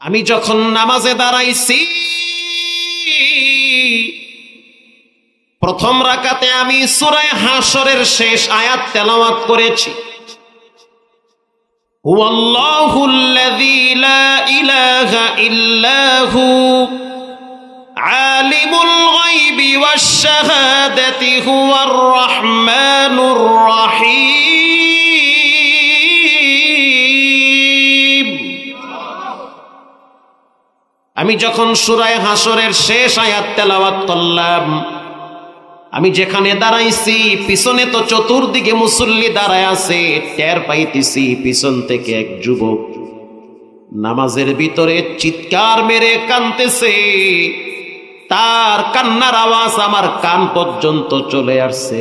আমি যখন নামাজে দাঁড়াইছি, প্রথম রাকাতে আমি সুরায় হাসরের শেষ আয়াত তেলাওয়াত করেছি। আলিমুল হুয়ার আমি যখন সুরায় হাসরের শেষ আয়াত তেলাওয়াত করলাম, আমি যেখানে দাঁড়াইছি, পিছনে তো চতুর্দিকে মুসল্লি দাঁড়ায় আছে, টের পাইতেছি পিছন থেকে এক যুবক নামাজের ভিতরে চিৎকার মেরে কানতেছে তার কান্নার আওয়াজ আমার কান পর্যন্ত চলে আসছে।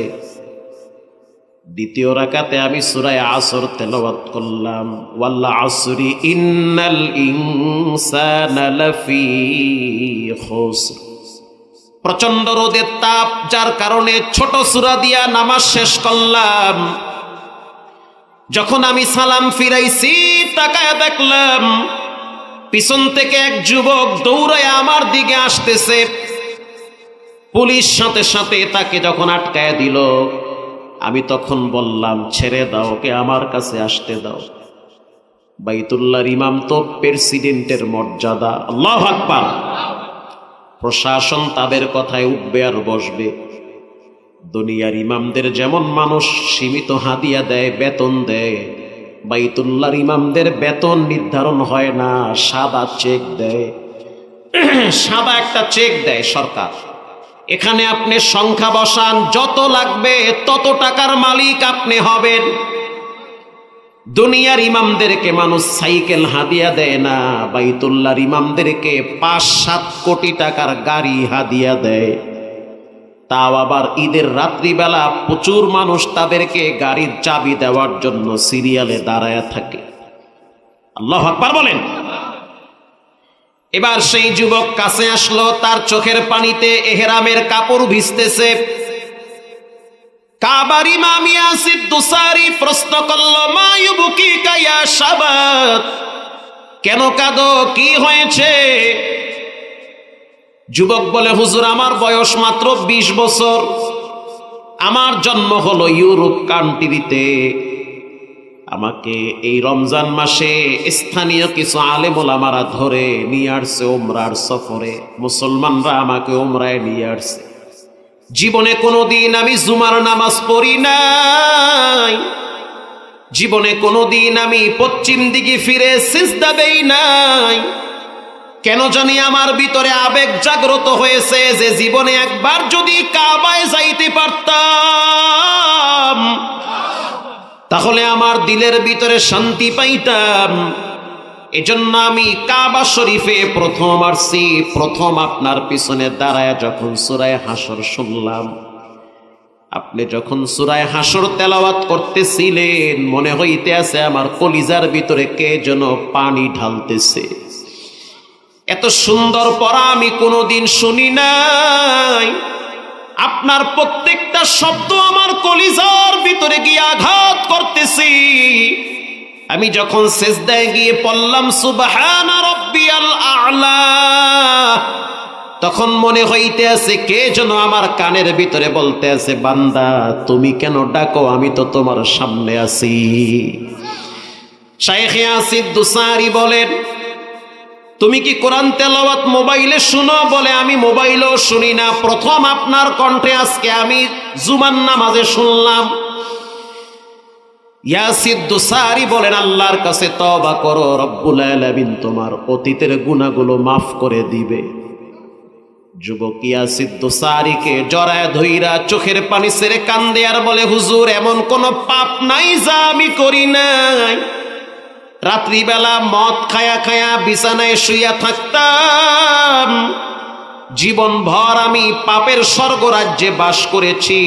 দ্বিতীয় রাকাতে আমি সুরায় আসর তেলাওয়াত করলাম, ওয়াল্লা আসরি ইন্নাল ইনসানা খুসর। প্রচণ্ড রোদের তাপ, যার কারণে ছোট সুরা দিয়া নামাজ শেষ করলাম। যখন আমি সালাম ফিরাইছি, তাকায় দেখলাম, পিছন থেকে এক যুবক দৌড়ায় আমার দিকে আসতেছে। পুলিশ সাথে সাথে তাকে যখন আটকায় দিল আমি তখন বললাম, ছেড়ে দাও, ওকে আমার কাছে আসতে দাও। বাইতুল্লাহর ইমাম তো প্রেসিডেন্টের মর্যাদা। আল্লাহ আকবার। প্রশাসন তাদের কথায় উঠবে আর বসবে। দুনিয়ার ইমামদের যেমন মানুষ সীমিত হাদিয়া দেয়, বেতন দেয়, বাইতুল্লাহর ইমামদের বেতন নির্ধারণ হয় না, সাদা চেক দেয়। সাদা একটা চেক দেয় সরকার। এখানে আপনি সংখ্যা বসান, যত লাগবে তত টাকার মালিক আপনি হবেন। দুনিয়ার ইমামদেরকে মানুষ সাইকেল হাদিয়া দেয় না, বাইতুল্লাহর ইমামদেরকে পাঁচ সাত কোটি টাকার গাড়ি হাদিয়া দেয়। তাও আবার ঈদের রাত্রিবেলা প্রচুর মানুষ তাদেরকে গাড়ির চাবি দেওয়ার জন্য সিরিয়ালে দাঁড়ায় থাকে। আল্লাহ আকবার বলেন। এবার সেই যুবক কাছে আসলো, তার চোখের পানিতে এহেরামের কাপড় ভিজতেছে। কাবার ইমাম ইয়াসিদ দুসারি প্রশ্ন করল, মা ইউবুকি কায়া কেন কাঁদো? কি হয়েছে? যুবক বলে, হুজুর, আমার বয়স মাত্র ২০ বছর। আমার জন্ম হলো ইউরোপ কান্ট্রিতে। আমাকে এই রমজান মাসে স্থানীয় কিছু আলেমোলামারা ধরে নিয়ে আসছে ওমরার সফরে। মুসলমানরা আমাকে ওমরায় নিয়ে আসছে। জীবনে কোনোদিন আমি জুমার নামাজ পড়ি নাই। জীবনে কোনোদিন আমি পশ্চিম দিকে ফিরে সিজদা দেই নাই। কেন জানি আমার ভিতরে আবেগ জাগ্রত হয়েছে যে জীবনে একবার যদি কাবায় যাইতে পারতাম তাহলে আমার দিলের ভিতরে শান্তি পাইতাম। এজন্য আমি কাবা শরীফে প্রথম আসছি, প্রথম আপনার পিছনে দাঁড়ায় যখন সুরায় হাসর শুনলাম। আপনি যখন সুরায় হাসর তেলাওয়াত করতেছিলেন, মনে হইতে আছে আমার কলিজার ভিতরে কে যেন পানি ঢালতেছে। এত সুন্দর পড়া আমি কোনোদিন শুনি নাই। আপনার প্রত্যেকটা শব্দ আমার কলিজার ভিতরে গিয়ে আঘাত করতেছি। আমি যখন শেষদায় গিয়ে পড়লাম আ'লা, তখন মনে হইতে আছে কে যেন আমার কানের ভিতরে বলতে আছে বান্দা, তুমি কেন ডাকো? আমি তো তোমার সামনে আছি। শাইখ ইয়াসিদ দুসারি বলেন তুমি কি কোরআন তেলাওয়াত মোবাইলে শুনো? বলে, আমি মোবাইলেও শুনি না। প্রথম আপনার কণ্ঠে আজকে আমি জুমান নামাজে শুনলাম। ইয়াসিদ দুসারি বলেন, আল্লাহর কাছে তবা করো, রব্বুল আলামিন তোমার অতীতের গুনাহগুলো মাফ করে দিবে। যুবক ইয়াসিদ দুসারিকে জড়ায় ধইরা চোখের পানি সেরে কান্দে আর বলে, হুজুর, এমন কোন পাপ নাই যা আমি করি নাই। রাত্রিবেলা মদ খায়া খায়া বিছানায় শুইয়া থাকতাম। জীবন ভর আমি পাপের স্বর্গরাজ্যে বাস করেছি।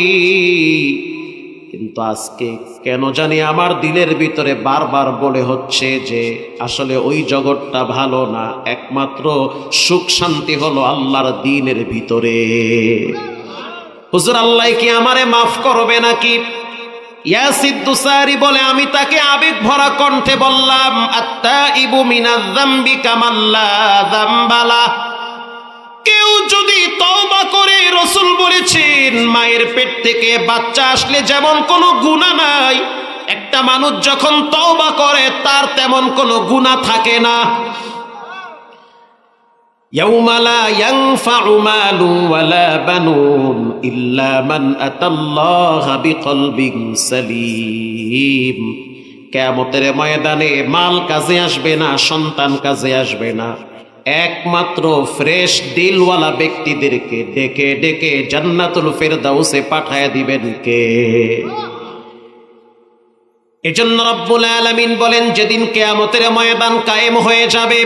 কিন্তু আজকে কেন জানি আমার দিলের ভিতরে বারবার বলে হচ্ছে যে, আসলে ওই জগৎটা ভালো না, একমাত্র সুখ শান্তি হলো আল্লাহর দিনের ভিতরে। হুজুর, আল্লাহ কি আমারে মাফ করবে নাকি? ইয়াসিদ্দুসারি বলে, আমি তাকে আবেগ ভরা কণ্ঠে বললাম আত্মা ইবু মিনাজ্জাম্বি কামাল্লা জাম্বালা কেউ যদি তওবা করে রসুল বলেছেন, মায়ের পেট থেকে বাচ্চা আসলে যেমন কোনো গুণা নাই, একটা মানুষ যখন তওবা করে, তার তেমন কোনো গুণা থাকে না। ইয়াউমালা কেয়ামতের ময়দানে মাল কাজে আসবে না, সন্তান কাজে আসবে না। একমাত্র ফ্রেশ দিলওয়ালা ব্যক্তিদেরকে ডেকে ডেকে জান্নাতুল ফেরদাউসে পাঠায় দিবেন কে? এজন্য রব্বুল আলামিন বলেন, যেদিন কেয়ামতের ময়দান কায়েম হয়ে যাবে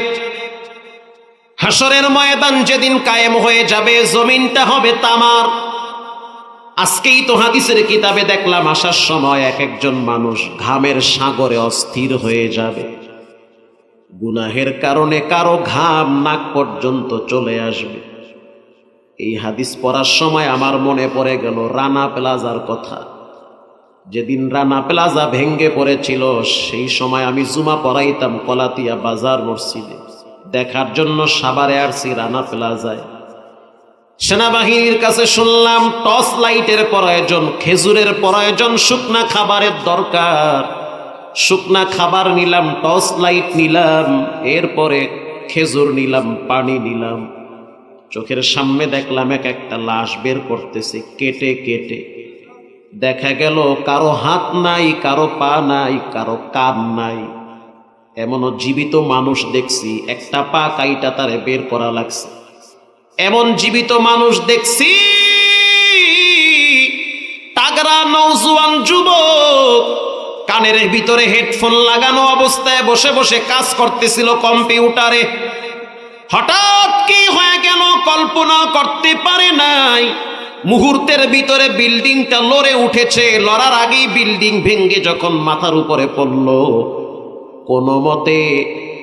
হাসরের ময়দান যেদিন কায়েম হয়ে যাবে, জমিনটা হবে তামার। আজকেই তো হাদিসের কিতাবে দেখলাম, আসার সময় এক একজন মানুষ ঘামের সাগরে অস্থির হয়ে যাবে। গুনাহের কারণে কারও ঘাম নাক পর্যন্ত চলে আসবে। এই হাদিস পড়ার সময় আমার মনে পড়ে গেল, রানা প্লাজার কথা। যেদিন রানা প্লাজা ভেঙ্গে পড়েছিল, সেই সময় আমি জুমা পড়াইতাম কলাতিয়া বাজার মসজিদে। দেখার জন্য সাবারে আসছি রানা প্লাজায় সেনাবাহিনীর কাছে শুনলাম, টর্চ লাইটের প্রয়োজন, খেজুরের প্রয়োজন, শুকনা খাবারের দরকার। শুকনা খাবার নিলাম, টর্চ লাইট নিলাম, এরপরে খেজুর নিলাম, পানি নিলাম। চোখের সামনে দেখলাম এক একটা লাশ বের করতেছে, কেটে কেটে। দেখা গেল, কারও হাত নাই, কারও পা নাই, কারও কান নাই। এমনও জীবিত মানুষ দেখছি, একটা পা কাইটা তারে বের করা লাগছে। এমন জীবিত মানুষ দেখছি, তাগরা নৌজুয়ান যুবক, কানের ভিতরে হেডফোন লাগানো অবস্থায় বসে বসে কাজ করতেছিল কম্পিউটারে। হঠাৎ কি হয়ে গেল কল্পনা করতে পারে নাই। মুহূর্তের ভিতরে বিল্ডিংটা লড়ে উঠেছে, লড়ার আগেই বিল্ডিং ভেঙ্গে যখন মাথার উপরে পড়ল কোনো মতে,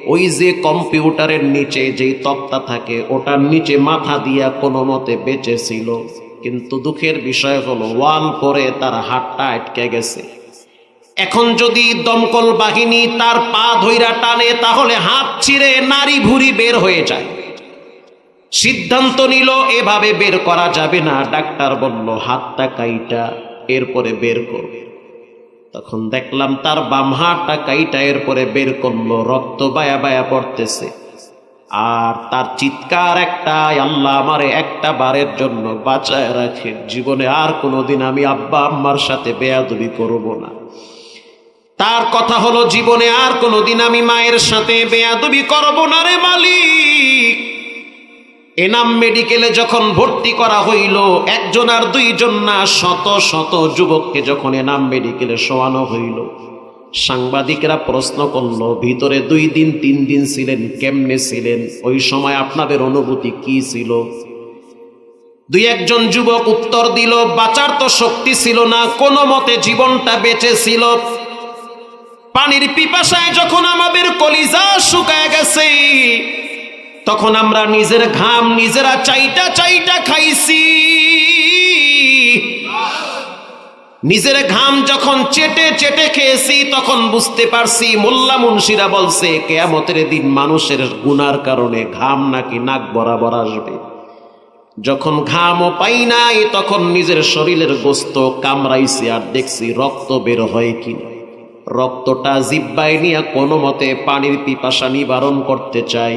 ওই যে কম্পিউটারের নিচে যেই তক্তা থাকে, ওটার নিচে মাথা দিয়া কোনো মতে বেঁচে ছিল। কিন্তু দুঃখের বিষয় হলো ওয়াল পরে তার হাতটা আটকে গেছে। এখন যদি দমকল বাহিনী তার পা ধইরা টানে, তাহলে হাত ছিঁড়ে নারী ভুরি বের হয়ে যায়। সিদ্ধান্ত নিল, এভাবে বের করা যাবে না। ডাক্তার বলল, হাতটা কাইটা, এরপরে বের করবে তখন দেখলাম তার বাম হাতটা কাইটা এরপরে বের করল, রক্ত বায়া বায়া পড়তেছে। আর তার চিৎকার একটা আল্লাহ আমারে একটা বারের জন্য বাঁচায় রাখে। জীবনে আর কোনোদিন আমি আব্বা আম্মার সাথে বেয়াদবি করব না। তার কথা হলো, জীবনে আর কোনোদিন আমি মায়ের সাথে বেয়াদবি করব না রে মালিক। এনাম মেডিকেলে যখন ভর্তি করা হইল, একজন আর দুইজন না, শত শত যুবককে যখন এনাম মেডিকেলে শোয়ানো হইল। সাংবাদিকরা প্রশ্ন করল, ভিতরে দুই দিন, তিন দিন ছিলেন, কেমনে ছিলেন? ওই সময় আপনাদের অনুভূতি কি ছিল? দুই একজন যুবক উত্তর দিল, বাঁচার তো শক্তি ছিল না, কোনো মতে জীবনটা বেঁচে ছিল। পানির পিপাসায় যখন আমাদের কলিজা শুকায় গেছে তখন আমরা নিজের ঘাম নিজেরা চাইটা চাইটা খাইছি। নিজের ঘাম যখন চেটে চেটে খেয়েছি, তখন বুঝতে পারছি মোল্লা মুন্সিরা বলছে, কেয়ামতের দিন মানুষের গুনার কারণে ঘাম নাকি নাক বরাবর আসবে। যখন ঘামও পাই নাই, তখন নিজের শরীরের গোস্ত কামড়াইছি আর দেখছি রক্ত বের হয় কিনা। রক্তটা জিব্বাই নিয়ে কোনো মতে পানির পিপাসা নিবারণ করতে চাই।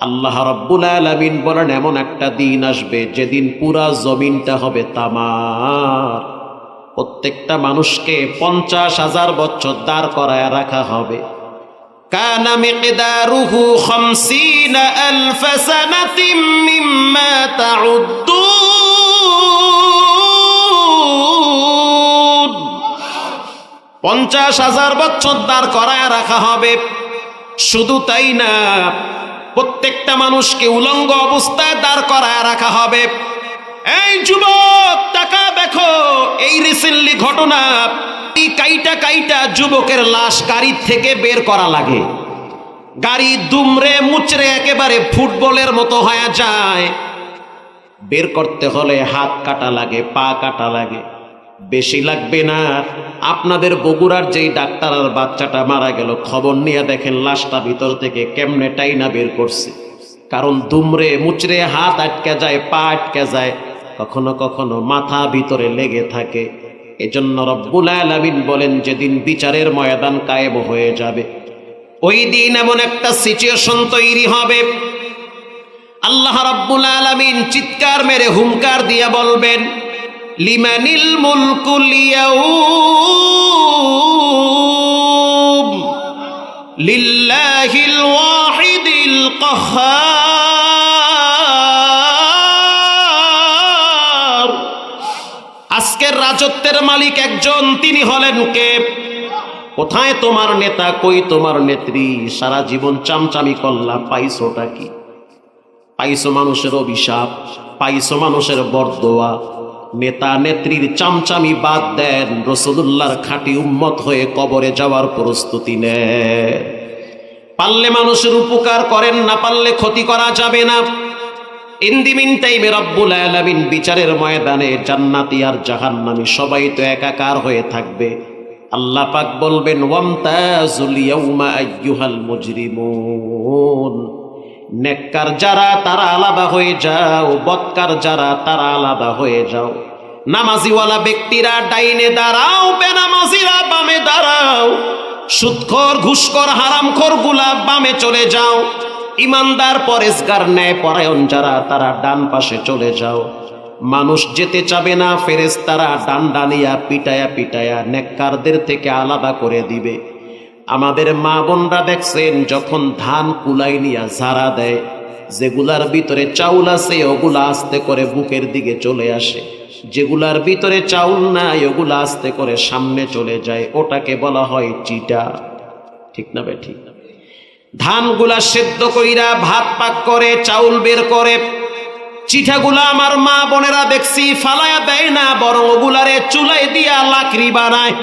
আল্লাহ রব্বুল আলমিন বলেন, এমন একটা দিন আসবে, যেদিন পুরা জমিনটা হবে তামার। প্রত্যেকটা মানুষকে পঞ্চাশ হাজার বছর দাঁড় করায় রাখা হবে। পঞ্চাশ হাজার বছর দাঁড় করায় রাখা হবে। শুধু তাই না প্রত্যেকটা মানুষকে উলঙ্গ অবস্থায় দাঁড় করায় রাখা হবে। এই যুবক, টাকা দেখো, এই রিসেন্টলি ঘটনা কাইটা কাইটা যুবকের লাশ গাড়ির থেকে বের করা লাগে। গাড়ি দুমড়ে মুচড়ে একেবারে ফুটবলের মতো হয়ে যায়। বের করতে হলে হাত কাটা লাগে, পা কাটা লাগে। বেশি লাগবে না। আপনাদের বগুড়ার যেই ডাক্তার আর বাচ্চাটা মারা গেল, খবর নিয়ে দেখেন লাশটা ভিতর থেকে কেমনে টাইনা বের করছে। কারণ দুমড়ে মুচড়ে হাত আটকে যায়, পা আটকে যায়, কখনো কখনো মাথা ভিতরে লেগে থাকে। এজন্য রব্বুল আলামিন বলেন, যেদিন বিচারের ময়দান কায়েম হয়ে যাবে, ওই দিন এমন একটা সিচুয়েশন তৈরি হবে। আল্লাহ রাব্বুল আলামিন চিৎকার মেরে হুমকার দিয়ে বলবেন লিমানিল মুলকুল ইয়াউম লিল্লাহিল ওয়াহিদিল কাহ্হার আজকের রাজত্বের মালিক একজন, তিনি হলেন কে? কোথায় তোমার নেতা, কই তোমার নেত্রী? সারা জীবন চামচামি করলা, পাইছোটা কি? পাইছো মানুষের অভিশাপ, পাইছো মানুষের বরদোয়া নেতা নেত্রীর চামচামি বাদ দেন রসুল্লাহর খাঁটি উম্মত হয়ে কবরে যাওয়ার প্রস্তুতি নেন। পারলে মানুষের উপকার করেন না, পারলে ক্ষতি করা যাবে না। ইন্দিমিন টাইমে রব্বুল আলামিন বিচারের ময়দানে জান্নাতি আর জাহান্নামী সবাই তো একাকার হয়ে থাকবে। আল্লাহ পাক বলবেন, ওয়ামতাজুল ইয়াউমা আইয়ুহাল মুজরিমুন। নেককার যারা, তারা আলাদা হয়ে যাও। বৎকার যারা, তারা আলাদা হয়ে যাও। নামাজিওয়ালা ব্যক্তিরা ডাইনে দাঁড়াও, বেনামাজিরা বামে দাঁড়াও। সুৎখর, ঘুষখর, হারামখোরগুলা বামে চলে যাও। ইমানদার পরেশগার ন্যায় পরায়ণ যারা, তারা ডান পাশে চলে যাও। মানুষ যেতে চাবে না ফেরেস তারা ডান ডানিয়া পিটায়া পিটায়া নেককারদের থেকে আলাদা করে দিবে। আমাদের মা বোনরা দেখছেন, যখন ধান কুলাই নিয়া ঝাড়া দেয়, যেগুলার ভিতরে চাউল আছে, ওগুলা আস্তে করে বুকের দিকে চলে আসে। যেগুলার ভিতরে চাউল নাই, ওগুলা আস্তে করে সামনে চলে যায়। ওটাকে বলা হয় চিটা। ঠিক না বে ঠিক ধানগুলা সেদ্ধ কইরা ভাত পাক করে, চাউল বের করে। চিঠাগুলা আমার মা বোনেরা দেখছি, ফালায়া দেয় না, বরং ওগুলারে চুলাই দিয়া লাকড়ি বানায়।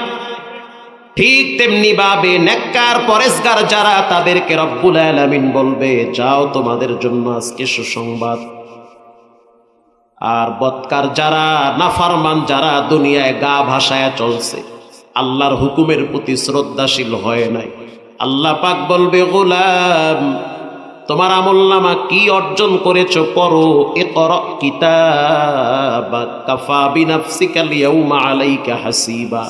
ঠিক তেমনি ভাবে নেককার পরেশগার যারা, তাদেরকে রব্বুল আলামিন বলবে, যাও তোমাদের জন্য আজকে সুসংবাদ। আর বৎকার যারা, নাফারমান যারা, দুনিয়ায় গা ভাসায় চলছে, আল্লাহর হুকুমের প্রতি শ্রদ্ধাশীল হয় নাই। আল্লাহ পাক বলবে, গোলাম, তোমার আমল নামা কি অর্জন করেছ পড়ো এ কর কিতাব কাফা বিনাফসিকাল ইয়াউমা আলাইকা হাসিবা।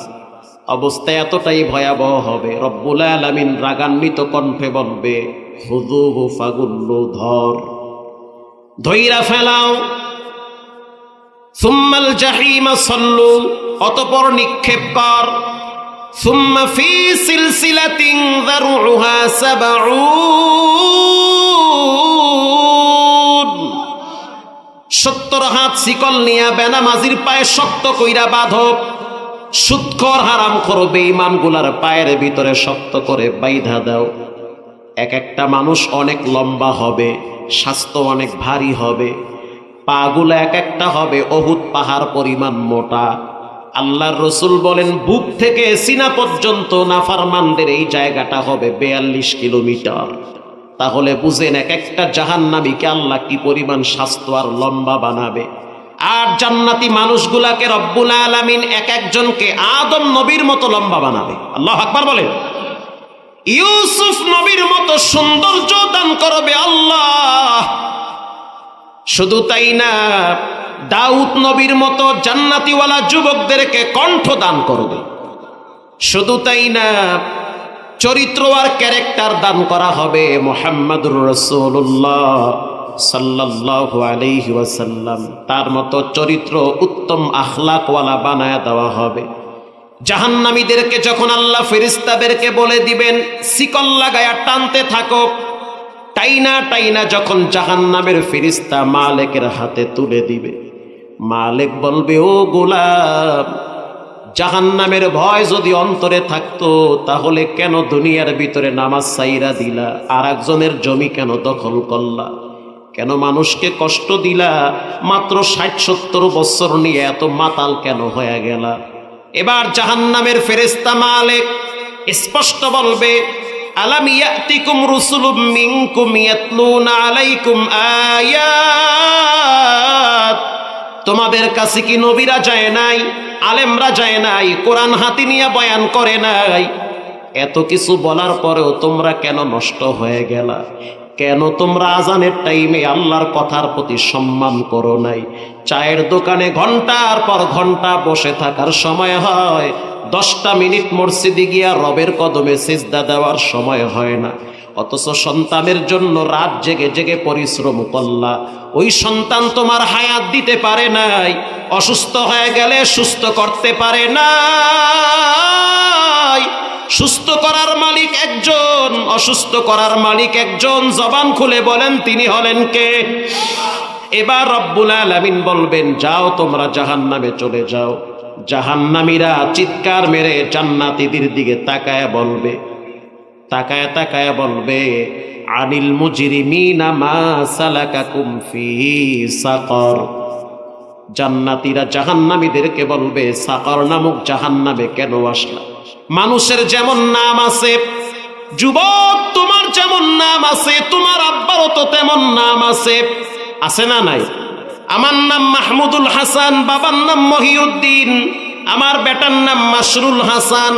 অবস্থা এতটাই ভয়াবহ হবে। রব্বুল আলমিন রাগান্বিত কণ্ঠে বলবে হুদু ফাগুল্লু ধর। ধৈরা ফেলাও। সুম্মাল জাহিমা সল্লু, অতপর নিক্ষেপ কর। সুম্মা ফি সিলসিলাতিন যারুহা সাবউন। সত্তর হাত শিকল নিয়া বেনামাজির পায়ে শক্ত কইরা বাঁধব সুৎকর হারাম করো বেঈমানগুলার পায়ের ভিতরে শক্ত করে বাইধা দাও। এক একটা মানুষ অনেক লম্বা হবে, স্বাস্থ্য অনেক ভারী হবে, পাগুলো এক একটা হবে, অহুত পাহাড় পরিমাণ মোটা। আল্লাহর রসুল বলেন, বুক থেকে সিনা পর্যন্ত নাফারমানদের এই জায়গাটা হবে বেয়াল্লিশ কিলোমিটার। তাহলে বুঝেন, এক একটা জাহান্নামীকে আল্লাহ কি পরিমাণ স্বাস্থ্য আর লম্বা বানাবে? আর জান্নাতি মানুষগুলাকে রব্বুল আলামিন এক একজনকে আদম নবীর মতো লম্বা বানাবে। আল্লাহ আকবার বলেন। ইউসুফ নবীর মতো সৌন্দর্য দান করবে আল্লাহ। শুধু তাই না, দাউদ নবীর মতো জান্নাতিওয়ালা যুবকদেরকে কণ্ঠ দান করবে। শুধু তাই না, চরিত্র আর ক্যারেক্টার দান করা হবে মোহাম্মদুর রসুল্লাহ সাল্লাল্লাহু আলাইহি ওয়াসাল্লাম, তার মতো চরিত্র উত্তম আখলাকওয়ালা বানায় দেওয়া হবে। জাহান্নামীদেরকে যখন আল্লাহ ফেরিস্তাদেরকে বলে দিবেন, শিকল লাগায়া টানতে থাকো, টাইনা টাইনা যখন জাহান্নামের ফেরিস্তা মালেকের হাতে তুলে দিবে। মালেক বলবে, ও গোলাম, জাহান্নামের ভয় যদি অন্তরে থাকতো, তাহলে কেন দুনিয়ার ভিতরে নামাজ সাইরা দিলা? আর একজনের জমি কেন দখল করলা? কেন মানুষকে কষ্ট দিলা? মাত্র ষাট সত্তর বছর নিয়ে এত মাতাল কেন হয়ে গেলা? এবার জাহান্নামের ফেরেস্তা মালেক স্পষ্ট বলবে, আলাম রুসুলুম আলাইকুম তোমাদের কাছে কি নবীরা যায় নাই, আলেমরা যায় নাই, কোরআন হাতি নিয়ে বয়ান করে নাই? এত কিছু বলার পরেও তোমরা কেন নষ্ট হয়ে গেলা? কেন তোমরা আজানের টাইমে আল্লাহর কথার প্রতি সম্মান করো নাই? চায়ের দোকানে ঘণ্টার পর ঘণ্টা বসে থাকার সময় হয়। দশটা মিনিট মসজিদে গিয়া রবের কদমে সিজদা দেওয়ার সময় হয় না। অথচ সন্তানের জন্য রাত জেগে জেগে পরিশ্রম করলা। ওই সন্তান তোমার হায়াত দিতে পারে নাই, অসুস্থ হয়ে গেলে সুস্থ করতে পারে নাই। সুস্থ করার মালিক একজন, অসুস্থ করার মালিক একজন। জবান খুলে বলেন, তিনি হলেন কে? এবার রব্বুল আলামিন বলবেন, যাও তোমরা জাহান্নামে চলে যাও। জাহান্নামীরা চিৎকার মেরে জান্নাতীদের দিকে তাকায় বলবে, তাকায় তাকায় বলবে, আনিল মুজরিমিনা মা সালাকাকুম ফি সাকর। জান্নাতীরা জাহান্নামীদেরকে বলবে, সাকর নামক জাহান্নামে কেন আসলা? মানুষের যেমন নাম আছে, যুবক তোমার যেমন নাম আছে, তোমার আব্বারও তো তেমন নাম আছে। আছে না নাই? আমার নাম মাহমুদুল হাসান, বাবার নাম মহিউদ্দিন, আমার বেটার নাম মাসরুল হাসান।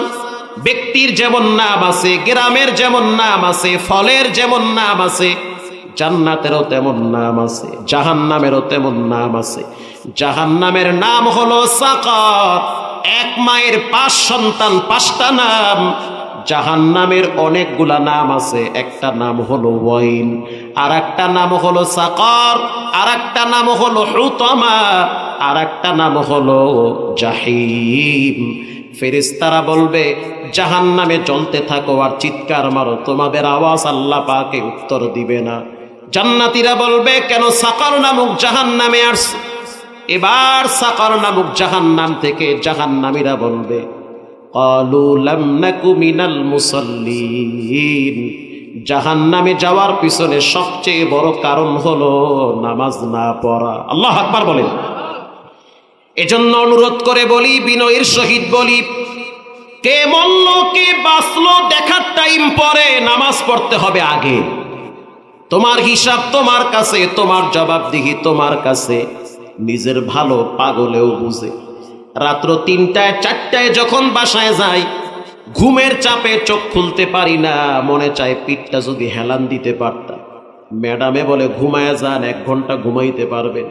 ব্যক্তির যেমন নাম আছে, গ্রামের যেমন নাম আছে, ফলের যেমন নাম আছে, জান্নাতেরও তেমন নাম আছে, জাহান্নামেরও তেমন নাম আছে। জাহান্নামের নাম হলো সাকার এক মায়ের পাঁচ সন্তান, পাঁচটা নাম। জাহান্নামের অনেকগুলা নাম আছে। একটা নাম হলো ওয়াইন আর একটা নাম হলো সাকার আর একটা নাম হলো হুতমা আর একটা নাম হলো জাহিম। ফেরিস্তারা বলবে জাহান নামে চলতে থাকো আর চিৎকার মারো। তোমাদের আওয়াজ আল্লাহ পাকে উত্তর দিবে না। জান্নাতীরা বলবে, কেন সাকার নামক জাহান নামে আসছে এবার সাকার নামক জাহান নাম থেকে জাহান নামীরা বলবে জাহান নামে যাওয়ার পিছনে সবচেয়ে বড় কারণ হলো নামাজ না পড়া। আল্লাহ আকবার বলেন। এজন্য অনুরোধ করে বলি, বিনয়ের সহিত বলি কে মল্ল কে বাঁচলো দেখার টাইম পরে নামাজ পড়তে হবে আগে? তোমার হিসাব তোমার কাছে, তোমার জবাবদিহি তোমার কাছে। নিজের ভালো পাগলেও বুঝে। রাত্র তিনটায়, চারটায় যখন বাসায় যাই ঘুমের চাপে চোখ খুলতে পারি না, মনে চায় পিঠটা যদি হেলান দিতে পারতাম। ম্যাডামে বলে, ঘুমায় যান, এক ঘণ্টা ঘুমাইতে পারবেন।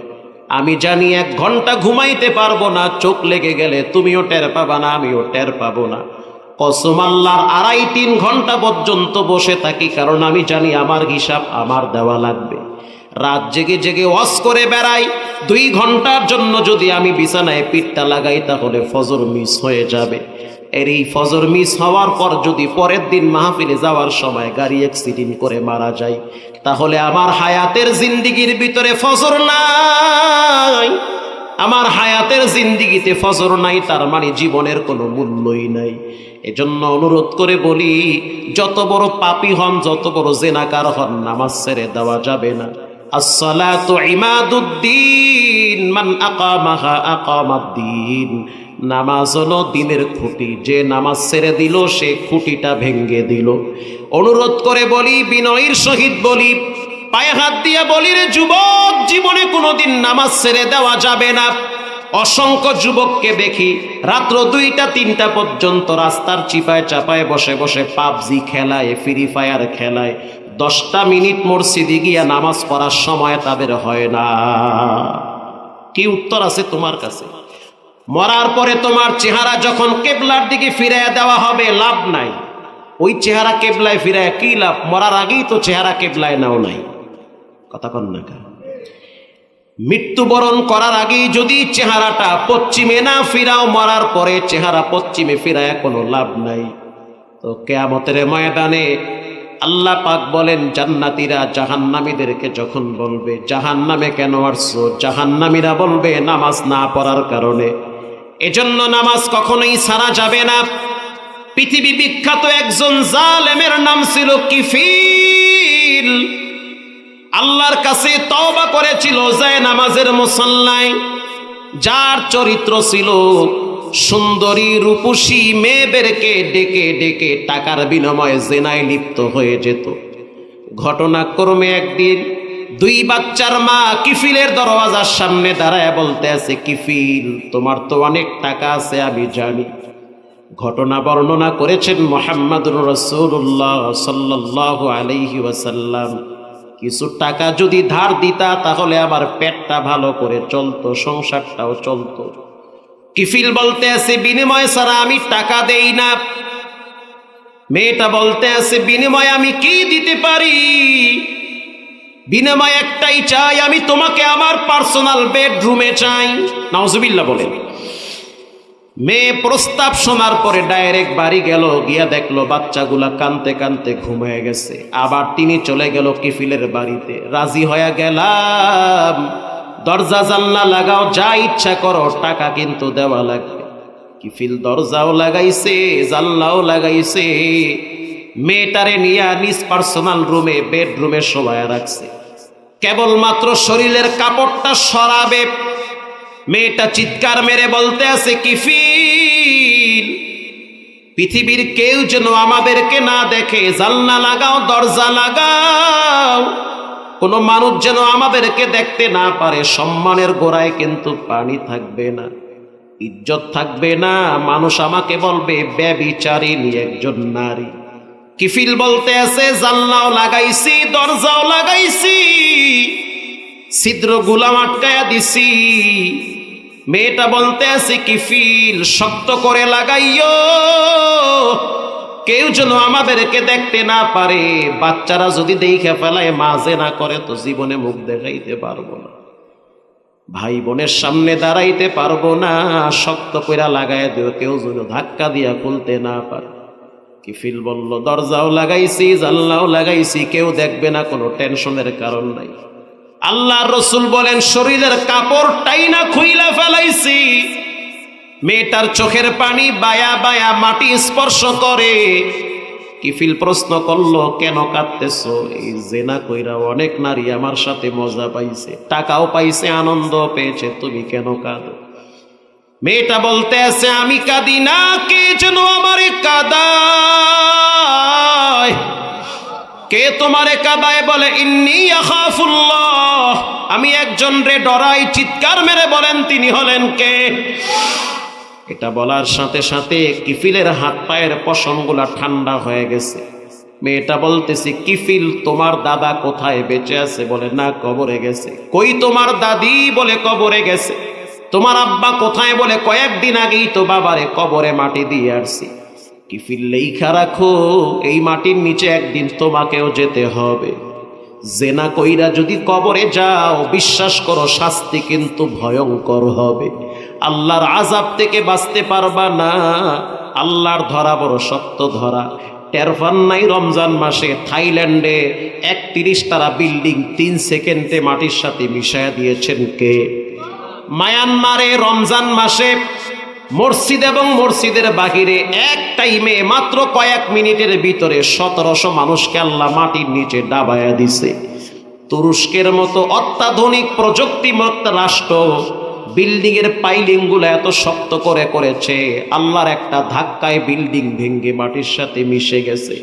আমি জানি, এক ঘণ্টা ঘুমাইতে পারব না, চোখ লেগে গেলে তুমিও টের পাবা না, আমিও টের পাবো না। কসম আল্লাহর আড়াই তিন ঘণ্টা পর্যন্ত বসে থাকি, কারণ আমি জানি আমার হিসাব আমার দেওয়া লাগবে। রাত জেগে জেগে ওয়াশ করে বেড়াই, দুই ঘণ্টার জন্য যদি আমি বিছানায় পিঠটা লাগাই, তাহলে ফজর মিস হয়ে যাবে। এর এই ফজর মিস হওয়ার পর যদি পরের দিন মাহফিলে যাওয়ার সময় গাড়ি অ্যাক্সিডেন্ট করে মারা যায় তাহলে আমার হায়াতের জিন্দিগির ভিতরে ফজর নাই। আমার হায়াতের জিন্দিগিতে ফজর নাই, তার মানে জীবনের কোনো মূল্যই নাই। এজন্য অনুরোধ করে বলি, যত বড় পাপি হন, যত বড় জেনাকার হন, নামাজ ছেড়ে দেওয়া যাবে না। ইমাদুদ্দিন, মান নামাজ হলো দিনের খুঁটি, যে নামাজ সে খুঁটিটা দিল। অনুরোধ করে বলি, বিনয়ের সহিত বলি, পায়ে হাত দিয়ে বলি রে যুবক, জীবনে কোনোদিন নামাজ ছেড়ে দেওয়া যাবে না। অসংখ্য যুবককে দেখি রাত্র দুইটা, তিনটা পর্যন্ত রাস্তার চিপায় চাপায় বসে বসে পাবজি খেলায়, ফ্রি ফায়ার খেলায়। দশটা মিনিট মসজিদে গিয়া নামাজ পড়ার সময় তাদের হয় না। কি উত্তর আছে তোমার কাছে? মরার পরে তোমার চেহারা যখন কেবলার দিকে ফিরাইয়া দেওয়া হবে, লাভ নাই। ওই চেহারা কেবলায় ফিরায় কি লাভ? মরার আগেই তো চেহারা কেবলায় নাও নাই। কথা কন না? মৃত্যুবরণ করার আগেই যদি চেহারাটা পশ্চিমে না ফিরাও, মরার পরে চেহারা পশ্চিমে ফিরায় কোনো লাভ নাই। তো কেয়ামতের ময়দানে আল্লাহ পাক বলেন, জান্নাতীরা জাহান্নামীদেরকে যখন বলবে, জাহান্নামে কেন আসছো? জাহান্নামীরা বলবে, নামাজ না পড়ার কারণে। এজন্য নামাজ কখনোই সারা যাবে না। পৃথিবী বিখ্যাত একজন জালেমের নাম ছিল কিফিল। আল্লাহর কাছে তওবা করেছিল যায় নামাজের মুসল্লায়, যার চরিত্র ছিল সুন্দরী রূপসী মেয়েদেরকে ডেকে ডেকে টাকার বিনিময়ে জেনায় লিপ্ত হয়ে যেত। ঘটনাক্রমে একদিন দুই বাচ্চার মা কিফিলের দরওয়াজার সামনে দাঁড়ায় বলতে আছে, কিফিল, তোমার তো অনেক টাকা আছে, আমি জানি। ঘটনা বর্ণনা করেছেন মোহাম্মদুর রসুল্লাহ সাল্লাহ আলাইহি ওয়াসাল্লাম। কিছু টাকা যদি ধার দিতা, তাহলে আমার পেটটা ভালো করে চলতো, সংসারটাও চলতো। কিফিল বলতে আছে, বিনিময় ছাড়া আমি টাকা দেই না। মেয়েটা বলতে আছে, বিনিময় আমি কি দিতে পারি? বিনিময় একটাই চাই, আমি তোমাকে আমার পার্সোনাল বেডরুমে চাই। নাউজুবিল্লাহ বলেন। মেয়ে প্রস্তাব শোনার পরে ডাইরেক্ট বাড়ি গেল, গিয়া দেখল বাচ্চাগুলা কানতে কানতে ঘুমিয়ে গেছে। আবার তিনি চলে গেল কিফিলের বাড়িতে। রাজি হয়ে গেলাম। দরজা জানলা লাগাও, যা ইচ্ছা করো, টাকা কিন্তু দেওয়া লাগবে। কিফিল দরজাও লাগাইছে, জানলাও লাগাইছে। মেয়েটারে নিয়ে নিজ পার্সোনাল রুমে, বেডরুমে শোভায় রাখছে। কেবলমাত্র শরীরের কাপড়টা সরাবে মেয়েটা চিৎকার মেরে বলতে আছে কিফিল পৃথিবীর কেউ যেন আমাদেরকে না দেখে জালনা লাগাও, দরজা লাগাও। কোনো মানুষ যেন আমাদেরকে দেখতে না পারে, সম্মানের গোড়ায় কিন্তু পানি থাকবে না, ইজ্জত থাকবে না। মানুষ আমাকে বলবে ব্যবিচারিণী একজন নারী। কিফিল বলতে আছে, জানলাও লাগাইছি, দরজাও লাগাইছি ছিদ্র গুলাম আটকায়া দিছি। মেয়েটা বলতে আছে কিফিল শক্ত করে লাগাইও কেউ যেন আমাদেরকে দেখতে না পারে, বাচ্চারা যদি দেখে ফেলায় মাঝে না করে, তো জীবনে মুখ দেখাইতে পারব না। ভাই বোনের সামনে দাঁড়াইতে পারব না, শক্ত কইরা লাগাই দিও, কেউ যেন ধাক্কা দিয়া খুলতে না পারে। কিফিল বলল, দরজাও লাগাইছি, জানলাও লাগাইছি, কেউ দেখবে না, কোনো টেনশনের কারণ নাই। আল্লাহ রসুল বলেন, শরীরের কাপড়টাই না খুইলা ফেলাইছি। মেয়েটার চোখের পানি বায়া বায়া মাটি স্পর্শ করে। কিফিল প্রশ্ন করল, কেন কাঁদতেছ? এই জেনা কইরা অনেক নারী আমার সাথে মজা পাইছে, টাকাও পাইছে আনন্দ পেয়েছে, তুমি কেন কাঁদো? মেয়েটা বলতে আছে, আমি কাঁদি না, কে যেন আমারে কাদায়? কে তোমারে কাদায় বলে, ইন্নি আমি একজন রে ডরাই, চিৎকার মেরে বলেন, তিনি হলেন কে? এটা বলার সাথে সাথে কিফিলের হাত পায়ের পশমগুলা ঠান্ডা হয়ে গেছে। মেয়েটা বলতেছে, কিফিল, তোমার দাদা কোথায় বেঁচে আছে? বলে, না, কবরে গেছে। কই তোমার দাদি? বলে, কবরে গেছে। তোমার আব্বা কোথায়? বলে, কয়েকদিন আগেই তো বাবারে কবরে মাটি দিয়ে আসছি কিফিল লেখা রাখো, এই মাটির নিচে একদিন তোমাকেও যেতে হবে। জেনা কইরা যদি কবরে যাও, বিশ্বাস করো শাস্তি কিন্তু ভয়ঙ্কর হবে। আল্লাহর আজাব থেকে বাঁচতে পারবা না, আল্লাহর ধরা বড় সত্য ধরা। টেরফান নাই রমজান মাসে, থাইল্যান্ডে একত্রিশ তারা বিল্ডিং তিন সেকেন্ডে মাটির সাথে মিশায়া দিয়েছেন কে? মায়ানমারে রমজান মাসে মসজিদ এবং মসজিদের বাহিরে এক টাইমে মাত্র কয়েক মিনিটের ভিতরে সতেরোশো মানুষকে আল্লাহ মাটির নিচে ডাবায়া দিছে। তুরস্কের মতো অত্যাধুনিক প্রযুক্তিমত্ত রাষ্ট্র বিল্ডিং এর পাইলিংগুলো এত শক্ত করে করেছে, আল্লাহর একটা ধাক্কায় বিল্ডিং ভেঙ্গে মাটির সাথে মিশে গেছে।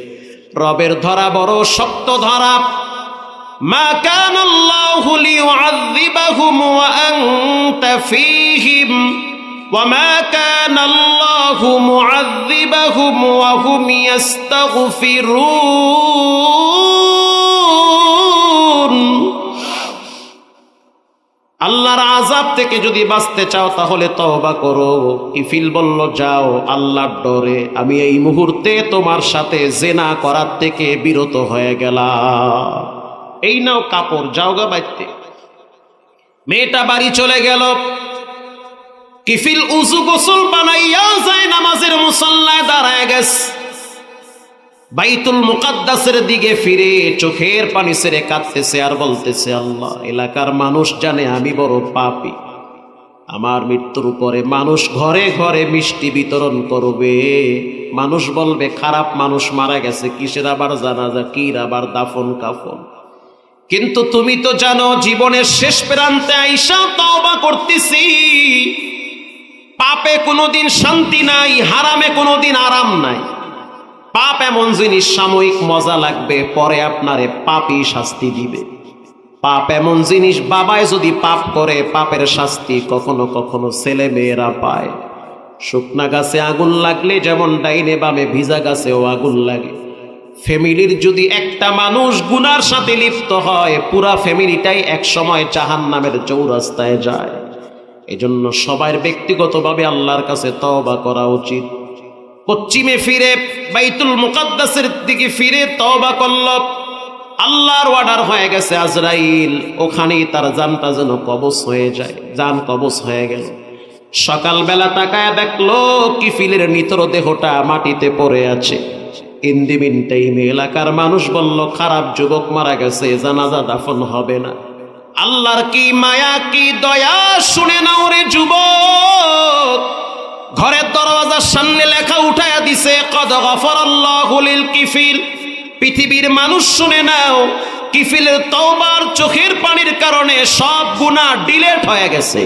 রবের ধরা বড় শক্ত ধরা। মা وما كان الله معذبهم وهم يستغفرون আল্লাহর আজাব থেকে যদি বাঁচতে চাও তাহলে তওবা করো ইফিল বলল যাও আল্লাহর ডরে আমি এই মুহূর্তে তোমার সাথে জেনা করার থেকে বিরত হয়ে গেলাম এই নাও কাপড় যাও গা বাইতে মেয়েটা বাড়ি চলে গেল কিফিল উজু গোসল বানাইয়া যায়, নামাজের মুসল্লায় দাঁড়ায় গেছে। বাইতুল মুকাদ্দাসের দিকে ফিরে চোখের পানি সেরে কাঁদতেছে আর বলতেছে, আল্লাহ, এলাকার মানুষ জানে আমি বড় পাপি। আমার মৃত্যুর পরে মানুষ ঘরে ঘরে মিষ্টি বিতরণ করবে। মানুষ বলবে, খারাপ মানুষ মারা গেছে, কিসের আবার জানাজা, কির আবার দাফন কাফন? কিন্তু তুমি তো জানো, জীবনের শেষ প্রান্তে আইসা তওবা করতেছি। পাপে কোনোদিন শান্তি নাই, হারামে কোনোদিন আরাম নাই। পাপ এমন জিনিস, সাময়িক মজা লাগবে, পরে আপনারে পাপই শাস্তি দিবে। পাপ এমন জিনিস বাবায় যদি পাপ করে, পাপের শাস্তি কখনো কখনো ছেলে মেয়েরা পায়। শুকনা গাছে আগুন লাগলে, যেমন ডাইনে বামে ভিজা গাছেও আগুন লাগে। ফ্যামিলির যদি একটা মানুষ গুনার সাথে লিপ্ত হয়, পুরা ফ্যামিলিটাই এক সময় জাহান নামের চৌরাস্তায় যায়। এজন্য সবার ব্যক্তিগতভাবে আল্লাহর কাছে তওবা করা উচিত। পশ্চিমে ফিরে, বাইতুল মুকাদ্দাসের দিকে ফিরে তওবা করল। আল্লাহর অর্ডার হয়ে গেছে আজরাইল। ওখানেই তার জানটা যেন কবচ হয়ে যায়, জান কবচ হয়ে গেল। সকালবেলা তাকায় দেখল, কিফিলের নিতর দেহটা মাটিতে পড়ে আছে। ইন্দিমিন টাইমে এলাকার মানুষ বলল, খারাপ যুবক মারা গেছে, জানাজা দাফন হবে না। আল্লাহর কি মায়া, কি দয়া, শুনে নাও রে যুবক। ঘরের দরওয়াজার সামনে লেখা উঠায়া দিছে, কদ গফর আল্লাহুলিল কিফিল পৃথিবীর মানুষ শুনে নাও, কিফিলের তওবার চোখের পানির কারণে সব গুণা ডিলেট হয়ে গেছে।